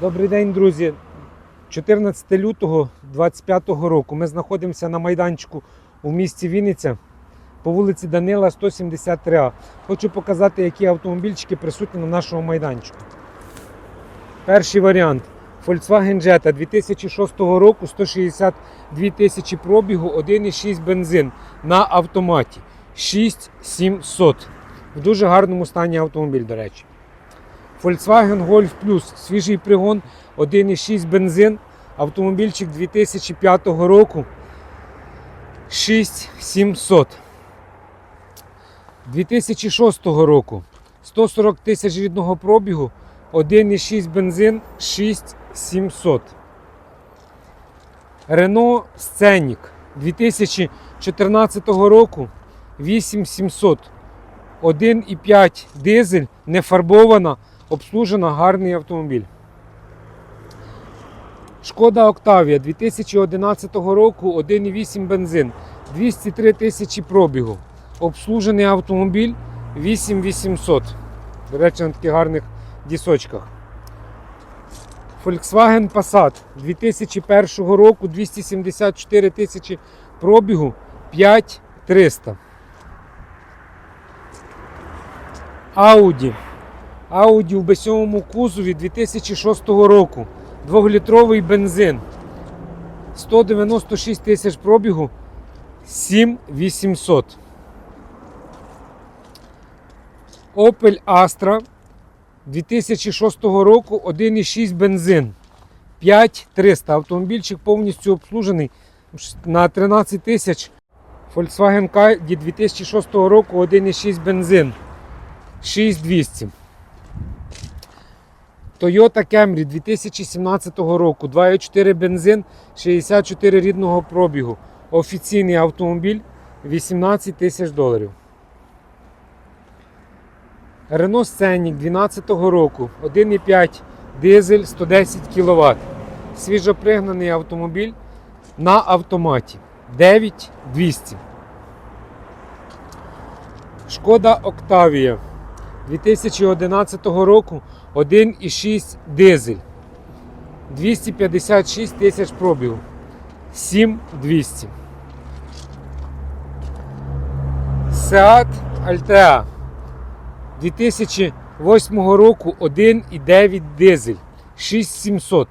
Добрий день, друзі. 14 лютого 2025 року ми знаходимося на майданчику у місті Вінниця по вулиці Данила 173А. Хочу показати, які автомобільчики присутні на нашому майданчику. Перший варіант Volkswagen Jetta 2006 року 162 тисячі пробігу, 1,6 бензин на автоматі. 6700. В дуже гарному стані автомобіль, до речі. Volkswagen Golf Plus, свіжий пригон, 1,6 бензин, автомобільчик 2005 року. 6700. 2006 року. 140 тисяч рідного пробігу, 1,6 бензин 6700. Renault Scenic 2014 року. 8700. 1,5 дизель, не обслужена, гарний автомобіль. Шкода Октавія 2011 року 1,8 бензин, 203 тисячі пробігу. Обслужений автомобіль 8800. До речі, на таких гарних дісочках. Volkswagen Passat 2001 року 274 тисячі пробігу 5300. Audi. Audi в безсьомому кузові 2006 року. Двохлітровий бензин. 196 тисяч пробігу. 7800. Opel Astra 2006 року 1,6 бензин. 5300. Автомобільчик повністю обслужений на 13 тисяч. Volkswagen Caddy 2006 року 1,6 бензин. 6200. Toyota Camry 2017 року. 2,4 бензин, 64 рідного пробігу. Офіційний автомобіль 18 тисяч доларів. Renault Scenic 2012 року. 1,5 дизель 110 кВт. Свіжопригнаний автомобіль на автоматі. 9200. Шкода Octavia 2011 року 1,6 дизель. 256 тисяч пробігу. 7200. Seat Altea 2008 року 1,9 дизель. 6700.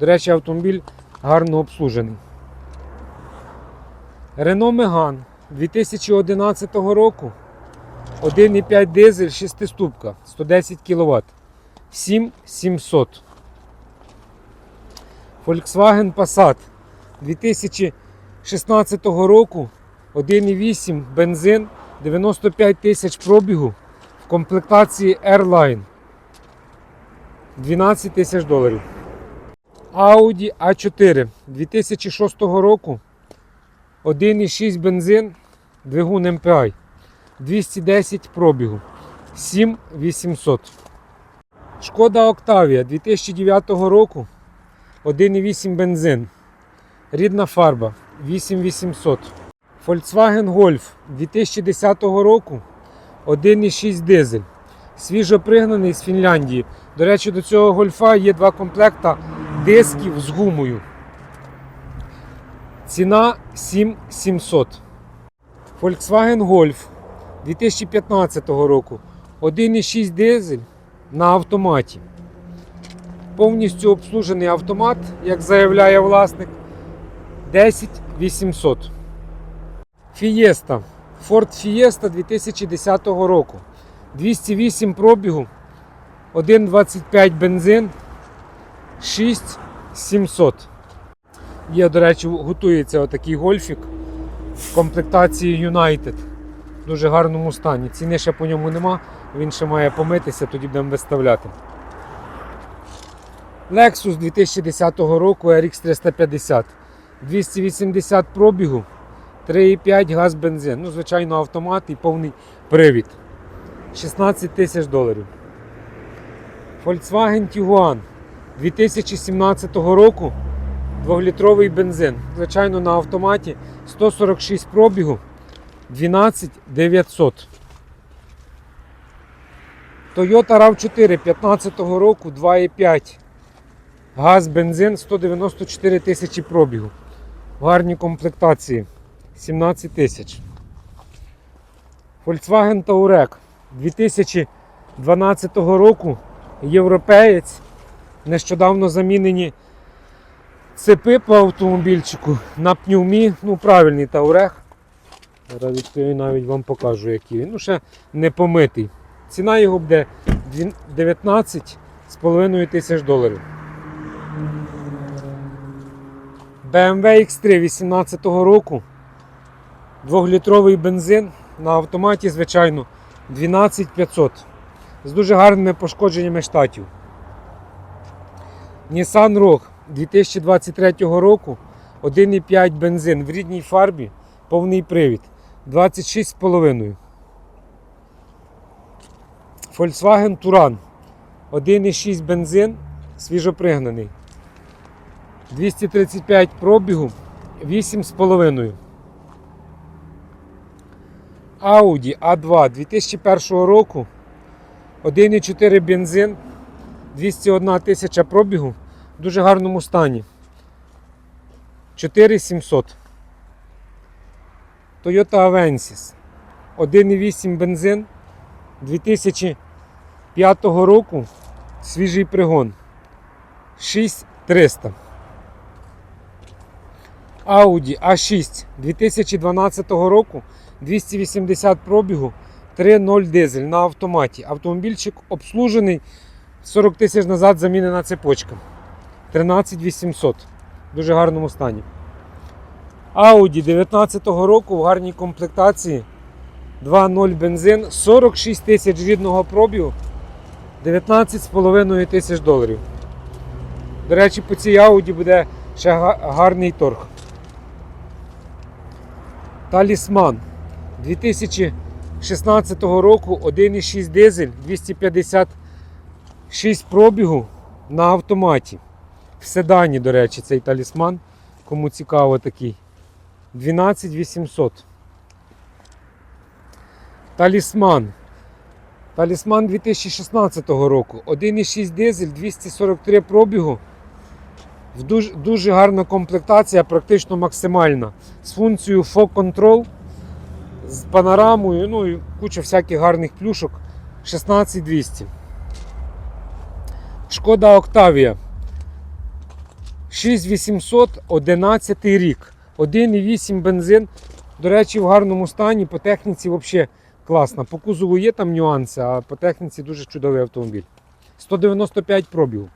До речі, автомобіль гарно обслужений. Renault Megane 2011 року 1,5 дизель 6 ступка 110 кВт. 7700. Volkswagen Passat 2016 року 1,8 бензин 95 тисяч пробігу в комплектації Airline 12 тисяч доларів. Audi A4 2006 року 1,6 бензин двигун MPI 210 пробігу 7800. Шкода Октавія 2009 року 1,8 бензин. Рідна фарба 8800. Volkswagen Golf 2010 року 1,6 дизель. Свіжо пригнаний з Фінляндії. До речі, до цього гольфа є два комплекта дисків з гумою. Ціна 7700. Volkswagen Golf 2015 року 1,6 дизель на автоматі. Повністю обслужений автомат, як заявляє власник, 10 800. Fiesta. Ford Fiesta 2010 року. 208 пробігу, 1,25 бензин, 6700. Є, до речі, готується отакий гольфік в комплектації United. В дуже гарному стані. Ціни ще по ньому нема, він ще має помитися, тоді будемо виставляти. Lexus 2010 року RX 350. 280 пробігу, 3,5 газ бензин. Ну, звичайно, автомат і повний привід. 16 тисяч доларів. Volkswagen Tiguan 2017 року. 2-літровий бензин. Звичайно, на автоматі 146 пробігу, 12 900. Toyota RAV4 15 року 2,5 Газ, бензин 194 тисячі пробігу. В гарній комплектації 17 тисяч. Volkswagen Touareg 2012 року. Європеєць. Нещодавно замінені цепи по автомобільчику на пневмі. Ну, правильний Touareg. Зараз відкрию навіть вам покажу, який він. Ну, ще не помитий. Ціна його буде 19,5 тисяч доларів. BMW X3 18 року. Двохлітровий бензин на автоматі, звичайно, 12500 з дуже гарними пошкодженнями штатів. Nissan Rogue 2023 року 1,5 бензин в рідній фарбі, повний привід 26,5. Volkswagen Touran 1,6 бензин, свіжопригнаний. 235 пробігу, 8,5. Audi A2 2001 року. 1,4 бензин, 201 тисяча пробігу в дуже гарному стані. 4700. Toyota Avensis. 1,8 бензин 2005 року. Свіжий пригон. 6300. Audi A6 2012 року 280 пробігу 3.0 дизель на автоматі. Автомобільчик обслужений 40 тисяч назад замінена цепочка. 13800. В дуже гарному стані. Audi 19 року в гарній комплектації. 2.0 бензин, 46 тисяч рідного пробігу, 19,5 тисяч доларів. До речі, по цій Audi буде ще гарний торг. Талісман 2016 року 1,6 дизель 256 пробігу на автоматі. В седані, до речі, цей талісман. Кому цікаво такий. 12800. Талісман. Талісман 2016 року. 1,6 дизель, 243 пробігу. Дуже, дуже гарна комплектація, практично максимальна. З функцією Fog Control, з панорамою, ну і куча всяких гарних плюшок. 16200. Шкода Октавія. 6800, 11 рік. 1,8 бензин. До речі, в гарному стані. По техніці взагалі класно. По кузову є там нюанси, а по техніці дуже чудовий автомобіль. 195 пробігів.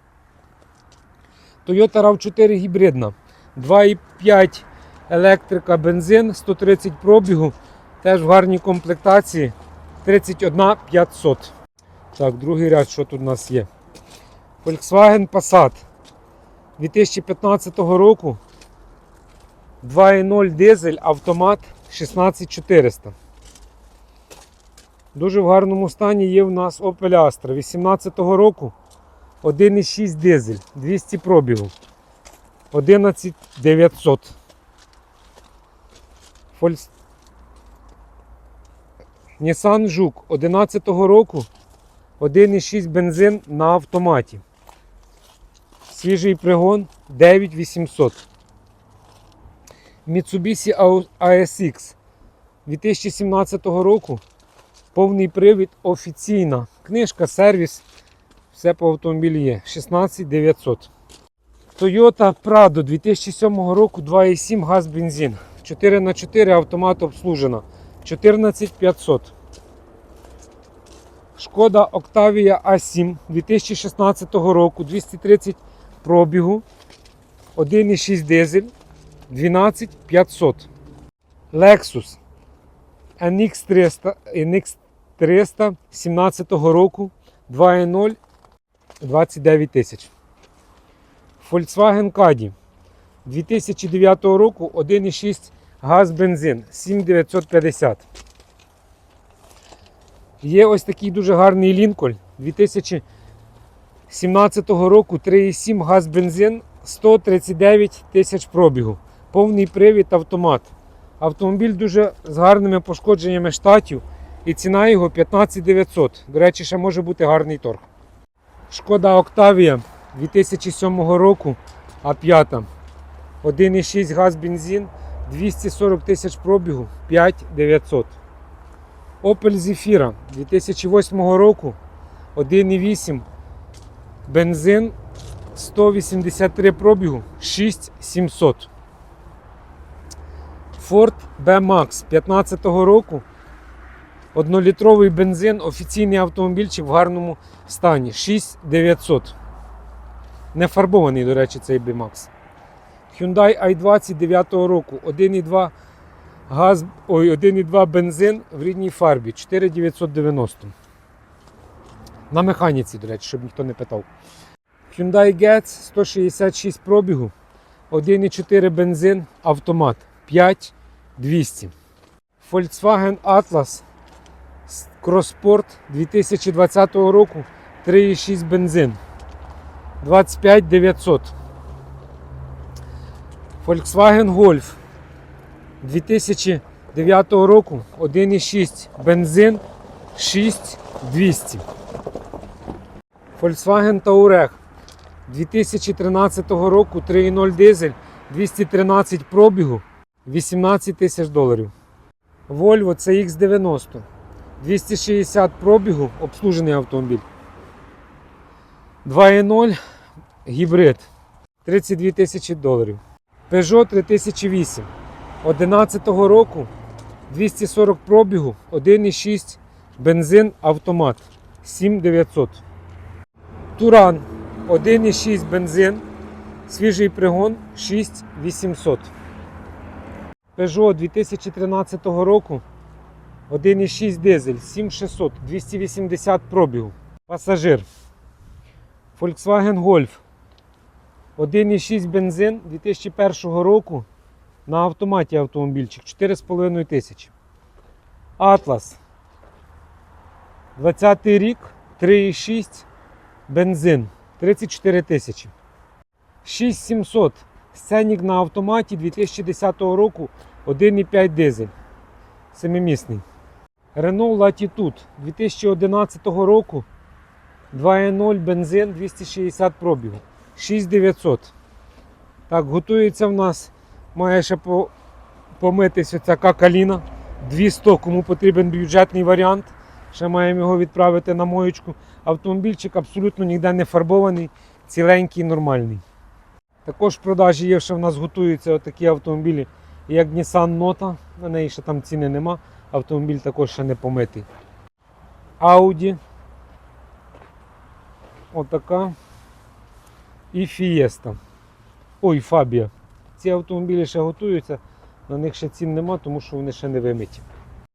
Toyota RAV4 гібридна. 2,5 електрика, бензин, 130 пробігу. Теж в гарній комплектації. 31 500. Так, другий ряд, що тут у нас є? Volkswagen Passat 2015 року. 2.0 дизель, автомат 16400. Дуже в гарному стані є в нас Opel Astra 18 року. 1,6 дизель, 200 пробігу. 11900. Фольс... Nissan Жук 11 року. 1,6 бензин на автоматі. Свіжий пригон 9800. Mitsubishi ASX 2017 року. Повний привід офіційна. Книжка, сервіс. Все по автомобілі є. 16900. Toyota Prado 2007 року 2,7 газ бензин. 4х4 автомат обслужена. 14500. Шкода Octavia A7 2016 року 230 пробігу. 1,6 дизель 12500. Lexus NX300, NX300 17 року 2.0 29 тисяч. Volkswagen Caddy 2009 року 1,6 газ бензин 7950. Є ось такий дуже гарний Лінкольн 2017 року 3,7 газ бензин 139 тисяч пробігу. Повний привід автомат. Автомобіль дуже з гарними пошкодженнями штатів і ціна його 15 900. До речі, ще може бути гарний торг. Шкода Октавія 2007 року, а 5. 1,6 газ бензин, 240 тисяч пробігу, 5900. Opel Zafira 2008 року, 1,8 бензин, 183 пробігу, 6700. Ford B-Max 15 року. Однолітровий бензин, офіційний автомобільчик в гарному стані. 6900. Не фарбований, до речі, цей B-Max. Hyundai i20 9 року. 1,2 газ, ой, 1,2 бензин в рідній фарбі. 4990. На механіці, до речі, щоб ніхто не питав. Hyundai Getz 166 пробігу. 1,4 бензин, автомат 5200. Volkswagen Atlas Crossport 2020 року 3,6 бензин 25900. Volkswagen Golf 2009 року 1,6 бензин 6200. Volkswagen Touareg 2013 року 3,0 дизель 213 пробігу 18 тисяч доларів. Volvo CX90 260 пробігу, обслужений автомобіль. 2.0 гібрид 32 тисячі доларів. Peugeot 3008 11 року 240 пробігу, 1,6 бензин автомат 7900. Туран 1,6 бензин, свіжий пригон 6800. Peugeot 2013 року 1,6 дизель 7600, 280 пробігу. Пасажир. Volkswagen Golf 1,6 бензин 2001 року на автоматі автомобільчик 4,5 тисячі. Atlas 20 рік 3,6 бензин 34 тисячі. 6700 Сценік на автоматі 2010 року 1,5 дизель. Семимісний. Renault Latitude 2011 року 2.0 бензин 260 пробігу. 6900. Так, готується в нас. Має ще по, помитись оця какаліна. 200, кому потрібен бюджетний варіант. Ще маємо його відправити на моєчку. Автомобільчик абсолютно ніде не фарбований, ціленький, нормальний. Також в продажі є, що в нас готуються отакі автомобілі, як Nissan Nota. На неї ще там ціни нема. Автомобіль також ще не помитий. Audi. Отака. І Fiesta. Ой, Fabia. Ці автомобілі ще готуються, на них ще цін нема, тому що вони ще не вимиті.